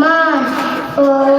মান ওরে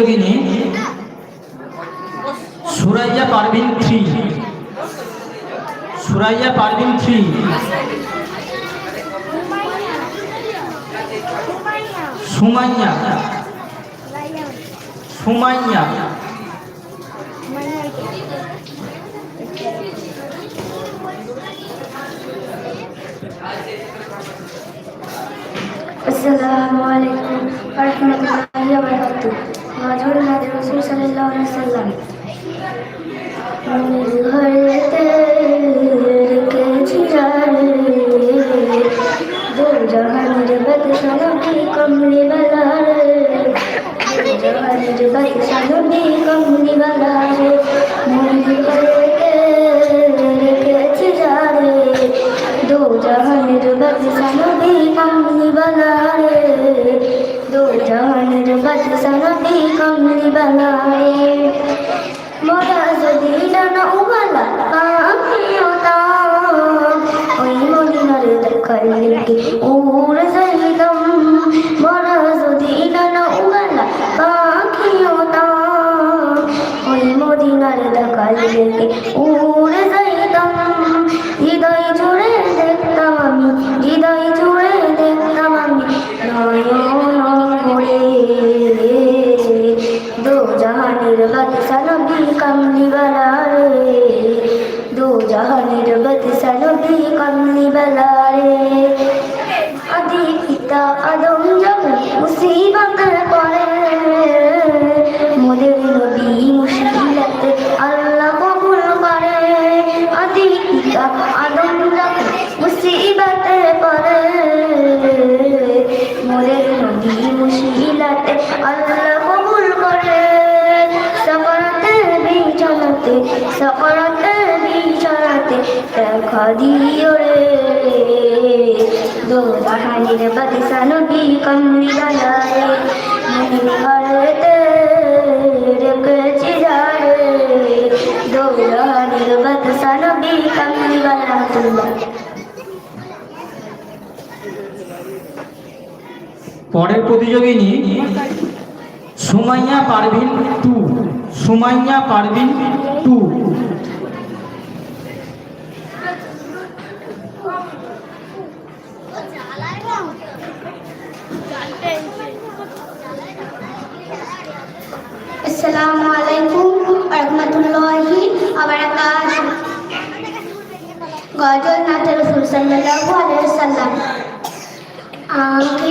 পরের প্রতিযোগিনী সুরাইয়া পারভিন থ্রি সুরাইয়া পারভিন থ্রি সুমাইয়া সুমাইয়া السلام عليكم ورحمة الله وبركاته মাঝুর মাঝে রসুল সাল্লাহ সাল্লাম। ঘরেতে রেখেছি জাহানের বদশানো কি কমলি বালারে? জাহানের বদশানো কমলি বালারে? জাহানের বাদশা নবী কমলি বালা রে দো জাহানের বাদশা নবী কমলি বালা রে আদি পিতা আদম যখন মুসিবত বিছানাতে দেখা দিও রে। দো জাহানের বাদশা নবী কমলি বালায় মনে ঘরেতে রেখেছি যারে দো জাহানের বাদশা নবী কমলি বালাতুল্লাহ পরের প্রতিযোগিনী সুমাইয়া পারভিন টু। সুমাইয়া পারভিন টু। আসসালামু আলাইকুম রহমতুল্লাহি আবরাকাত গজল নাথ রসুল সাল্লাল্লাহু আলাইহি সাল্লাম আখিরি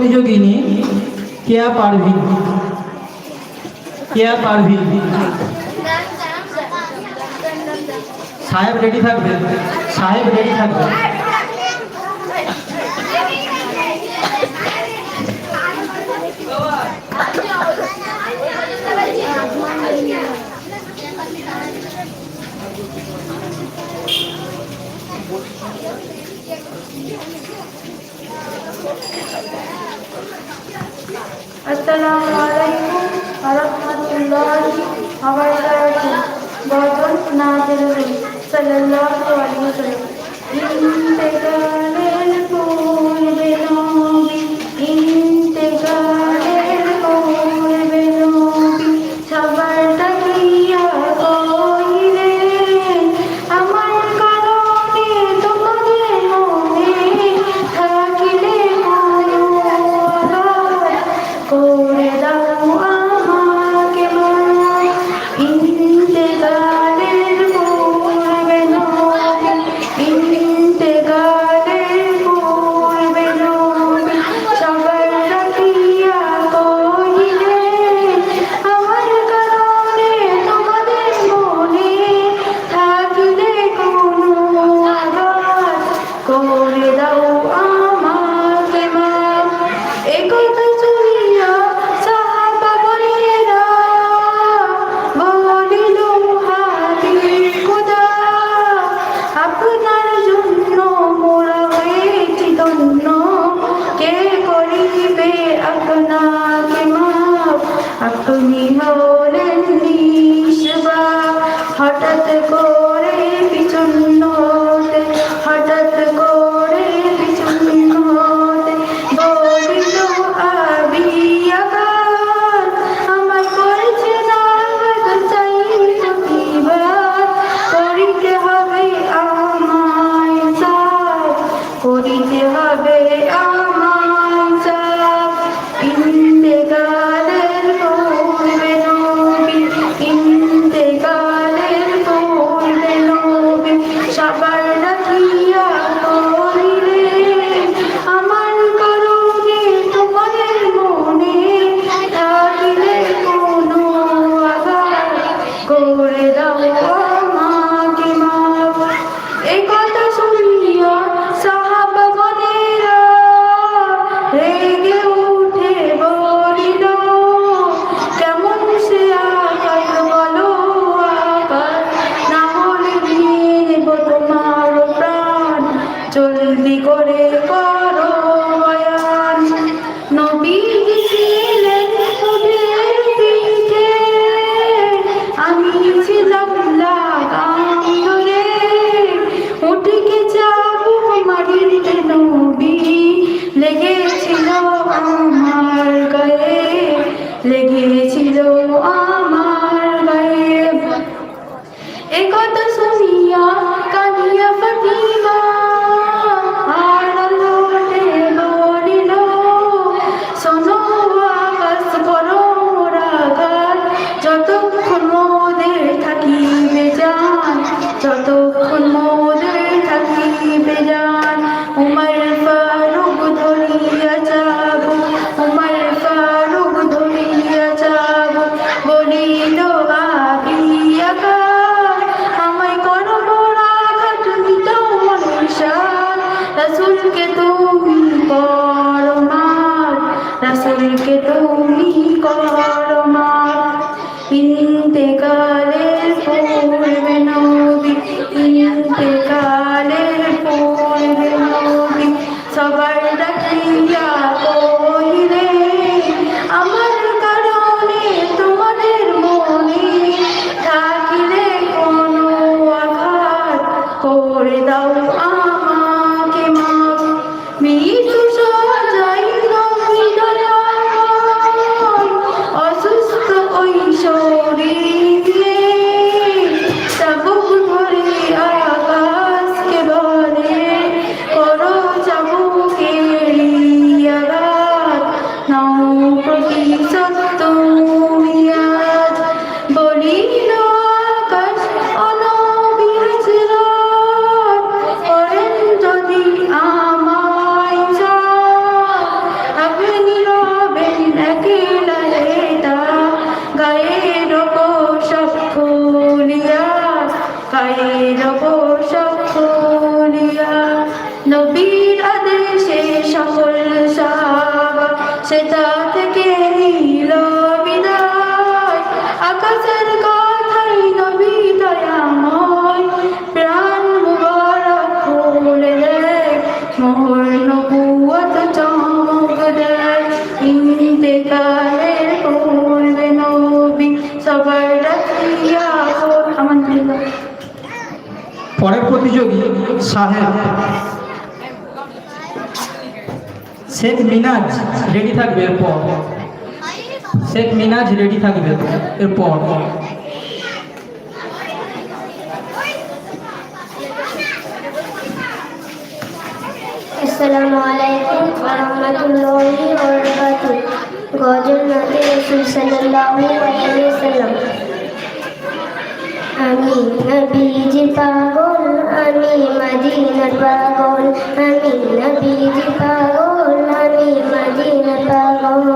প্রতিযোগিনী কেয়া পারভি? কেয়া পারভি? সাহেব রেডি থাকবেন সাহেব রেডি থাকবেন need উদ্যোগী সাহেব। শেখ মিনাজ রেডি থাকবে এরপর। শেখ মিনাজ রেডি থাকবে এরপর। আসসালামু আলাইকুম ওয়া রাহমাতুল্লাহি ওয়া বারাকাতুহু গজল নবী রাসূল সাল্লাল্লাহু আলাইহি ওয়াসাল্লাম। আমি নবীজি পাগল আমি মদিনার পাগল আমি নবীজি পাগল আমি মদিনার পাগল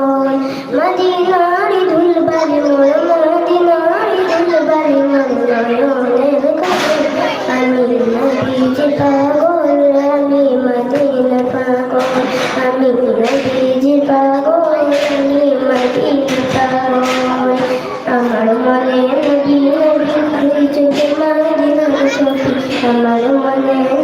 মদিনারি ধুলবারি মোর মদিনারি ধুলবারি মোর নয়নের কাজল আমি নবীজি পাগল আমি মদিনার পাগল আমি নবীজি পাগল আমি মদিনার পাগল আমার মনে নবী ശോഭിക്കണരുമനേ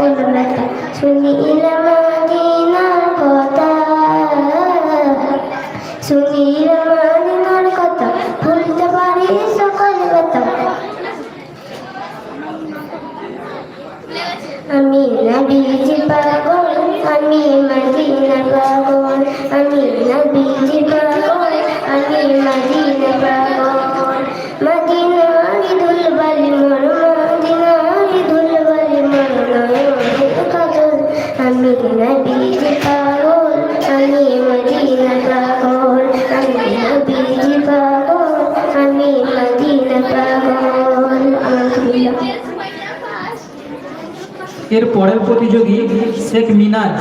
সকল ব্যথা শুনিলে মাদিনার কথা। শুনিলে মাদিনার কথা, ভুলতে পারি সকল ব্যথা। আমি নবীজি পাগল, আমি মদিনা পাগল, আমি নবীজি পাগল, আমি মদিনা পাগল। এর পরের প্রতিযোগী শেখ মিনাজ।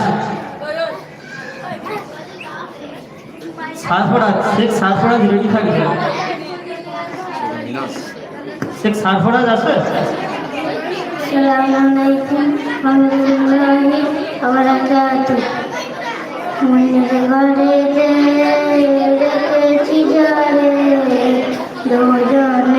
সারফরাজ শেখ সারফরাজ রেডি থাকবে। শেখ সারফরাজ আছে? Assalamualaikum warahmatullahi wabarakatuh. মনের ঘরে রেখেছি যারে দুজনের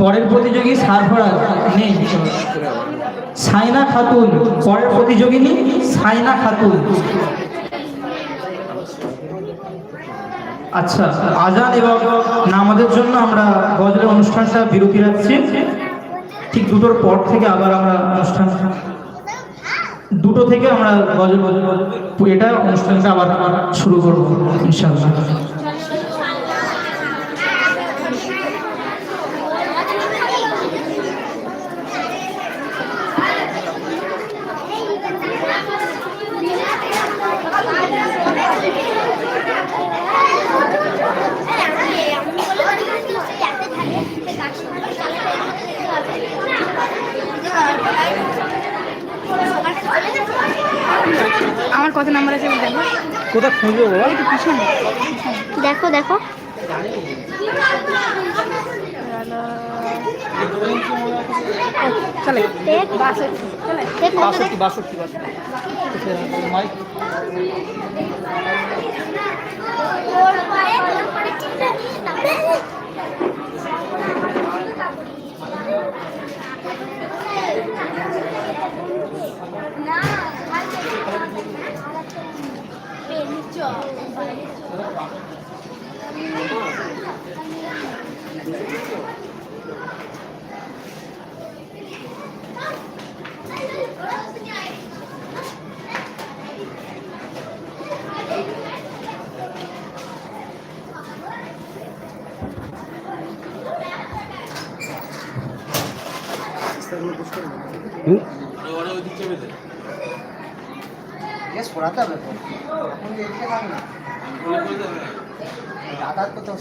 পরের প্রতিযোগী সারফরাজ, নেই। সাইনা খাতুন, পরের প্রতিযোগিনী সাইনা খাতুন। আচ্ছা আজান এবং নামাজের জন্য আমরা গজলের অনুষ্ঠানটা বিরতি রাখছি। ঠিক দুটোর পর থেকে আবার আমরা অনুষ্ঠান দুটো থেকে আমরা গজল এটা অনুষ্ঠানটা আবার শুরু করব ইনশাল্লাহ কোথায় খুঁজবে বাবা দেখো দেখো। চলে। বাষট্টি বাষট্টি বাষট্টি টাকার কথা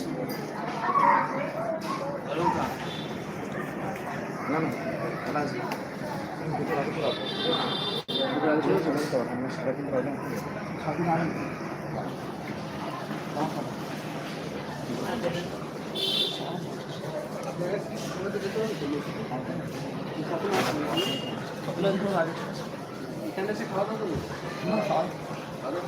এখানে সে খাওয়া দাওয়া করবে? না খাওয়া দাওয়া